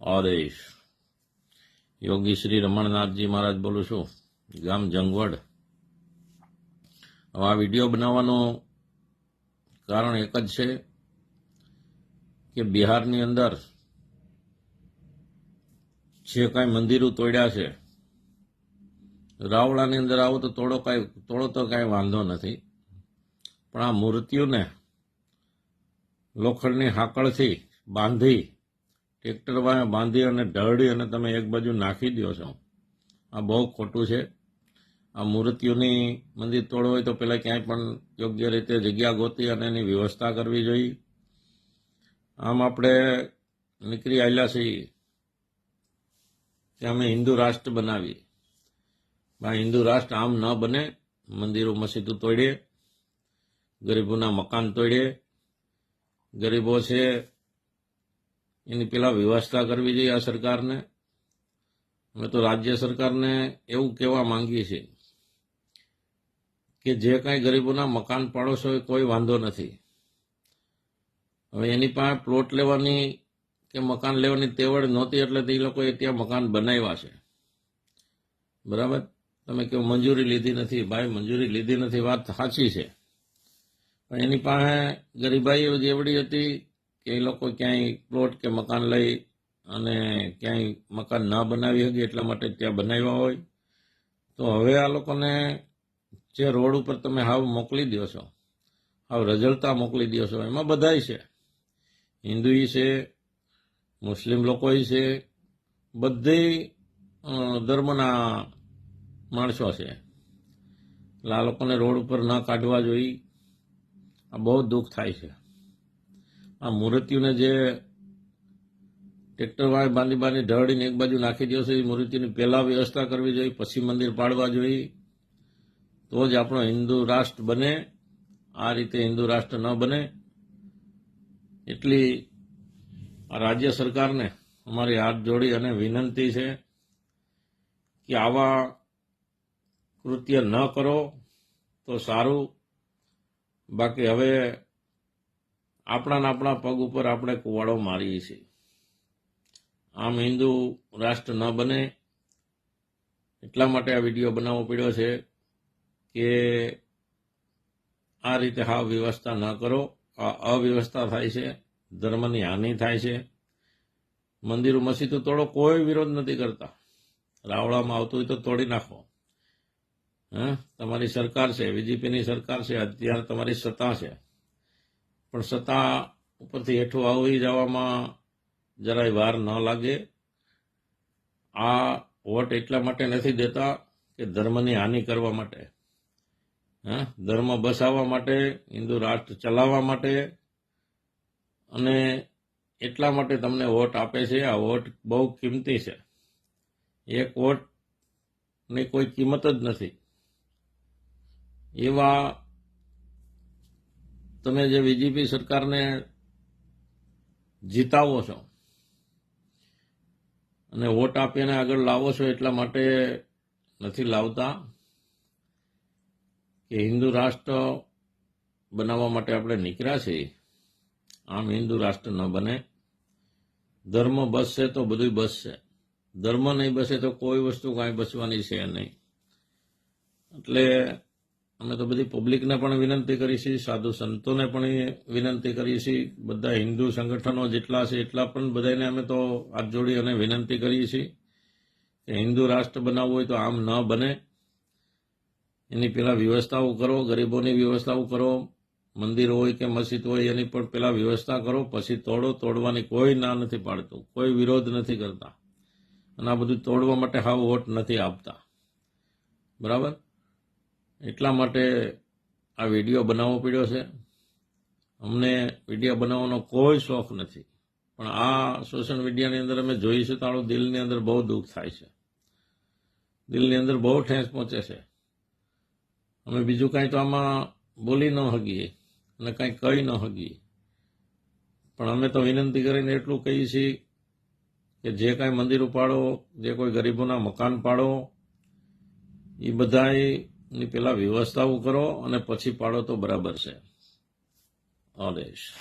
ઓદેશ યોગી શ્રી રમણનાથજી મહારાજ બોલું છું. ગામ જંગવડ. હવે આ વીડિયો બનાવવાનું કારણ એક જ છે કે બિહારની અંદર જે કાંઈ મંદિરો તોડ્યા છે, રાવળાની અંદર આવો તો તોડો કાંઈ, તોડો તો કાંઈ વાંધો નથી. પણ આ મૂર્તિઓને લોખંડની હાકળથી બાંધી ટ્રેક્ટર બાંધી અને ઢળી અને તમે એક બાજુ નાખી દો છો. આ બહુ ખોટું છે. આ મૂર્તિઓની મંદિર તોડવું હોય તો પહેલાં ક્યાંય પણ યોગ્ય રીતે જગ્યા ગોતી અને એની વ્યવસ્થા કરવી જોઈએ. આમ આપણે નીકળી આવેલા છીએ. કે અમે હિન્દુ રાષ્ટ્ર બનાવીએ. આ હિન્દુ રાષ્ટ્ર આમ ન બને મંદિરો મસ્જિદો તોડીએ. ગરીબોના મકાન તોડીએ. ગરીબો છે એની પેલા વ્યવસ્થા કરવી જોઈએ આ સરકારને. અમે તો રાજ્ય સરકારને એવું કહેવા માંગીએ છીએ કે જે કાંઈ ગરીબોના મકાન પાડોશો એ કોઈ વાંધો નથી. હવે એની પાસે પ્લોટ લેવાની કે મકાન લેવાની તેવડ નહોતી એટલે તે લોકોએ ત્યાં મકાન બનાવ્યા છે. બરાબર? તમે કહો મંજૂરી લીધી નથી. ભાઈ, મંજૂરી લીધી નથી વાત સાચી છે. પણ એની પાસે ગરીબાઈઓ જેવડી હતી કે એ લોકો ક્યાંય પ્લોટ કે મકાન લઈ અને ક્યાંય મકાન ના બનાવી શકે એટલા માટે ત્યાં બનાવ્યા હોય. તો હવે આ લોકોને જે રોડ ઉપર તમે હાવ મોકલી દો છો, હાવ રજળતા મોકલી દો છો, એમાં બધાય છે. હિન્દુ છે, મુસ્લિમ લોકો છે, બધી ધર્મના માણસો છે. એટલે આ લોકોને રોડ ઉપર ન કાઢવા જોઈએ આ બહુ દુઃખ થાય છે. આ મૂર્તિઓને જે ટ્રેક્ટર વાળી બાંધી બાંધી ઢળીને એક બાજુ નાખી દો છે, એ મૂર્તિની પહેલાં વ્યવસ્થા કરવી જોઈએ, પછી મંદિર પાડવા જોઈએ. તો જ આપણો હિન્દુ રાષ્ટ્ર બને, આ રીતે હિન્દુ રાષ્ટ્ર ન બને. એટલી આ રાજ્ય સરકારને અમારી હાથ જોડી અને વિનંતી છે કે આવા કૃત્ય ન કરો, તો સારું. બાકી હવે આપણા આપણા પગ ઉપર આપણે કુવાડો મારીએ છીએ. આમ હિન્દુ રાષ્ટ્ર ન બને, એટલા માટે આ વીડિયો બનાવવો પડ્યો છે કે આ રીતે હા વ્યવસ્થા ન કરો, આ અવ્યવસ્થા થાય છે, ધર્મની હાનિ થાય છે. મંદિરો મસ્જિદો તોડો, કોઈ વિરોધ નથી કરતા. રાવળામાં આવતું હોય તો તોડી નાખો. હા? તમારી સરકાર છે બીજેપીની સરકાર છે, અત્યારે તમારી સત્તા છે. પણ સત્તા ઉપરથી હેઠું આવી જવામાં જરાય વાર ન લાગે. આ વોટ એટલા માટે નથી દેતા કે ધર્મની હાનિ કરવા માટે. હા? ધર્મ બસાવવા માટે, હિન્દુ રાષ્ટ્ર ચલાવવા માટે અને એટલા માટે તમને વોટ આપે છે. આ વોટ બહુ કિંમતી છે. એક વોટની કોઈ કિંમત જ નથી. એવા તમે જે બીજેપી સરકારને જીતાવો છો અને વોટ આપીને આગળ લાવો છો એટલા માટે નથી લાવતા કે હિન્દુ રાષ્ટ્ર બનાવવા માટે આપણે નીકળ્યા છીએ. આમ હિન્દુ રાષ્ટ્ર ન બને. ધર્મ બસશે તો બધું બસશે. ધર્મ નહીં બસે તો કોઈ વસ્તુ કાંઈ બસવાની છે નહીં. એટલે અમે તો બધી પબ્લિકને પણ વિનંતી કરી છીએ સાધુ સંતોને પણ વિનંતી કરી છીએ બધા હિન્દુ સંગઠનો જેટલા છે એટલા પણ બધાને અમે તો હાથ જોડી અને વિનંતી કરીએ છીએ કે હિન્દુ રાષ્ટ્ર બનાવવું હોય તો આમ ન બને. એની પેલા વ્યવસ્થાઓ કરો, ગરીબોની વ્યવસ્થાઓ કરો, મંદિર હોય કે મસ્જિદ હોય એની પણ પહેલાં વ્યવસ્થા કરો, પછી તોડો, તોડવાની કોઈ ના નથી પાડતું, કોઈ વિરોધ નથી કરતા. અને આ બધું તોડવા માટે હાવ વોટ નથી આપતા. બરાબર? એટલા માટે આ વીડિયો બનાવવો પડ્યો છે. અમને વીડિયો બનાવવાનો કોઈ શોખ નથી. પણ આ સોશિયલ મીડિયાની અંદર અમે જોઈ છે તો આપણું દિલની અંદર બહુ દુઃખ થાય છે. દિલની અંદર બહુ ઠેંસ પહોંચે છે. અમે બીજું કાંઈ તો આમાં બોલી ન હગીએ અને કાંઈ કહી ન હગીએ પણ અમે તો વિનંતી કરીને એટલું કહીએ છીએ કે જે કાંઈ મંદિરો પાડો જે કોઈ ગરીબોના મકાન પાડો એ બધાની પેલા વ્યવસ્થાઓ કરો અને પછી પાડો તો બરાબર છે. ઓદેશ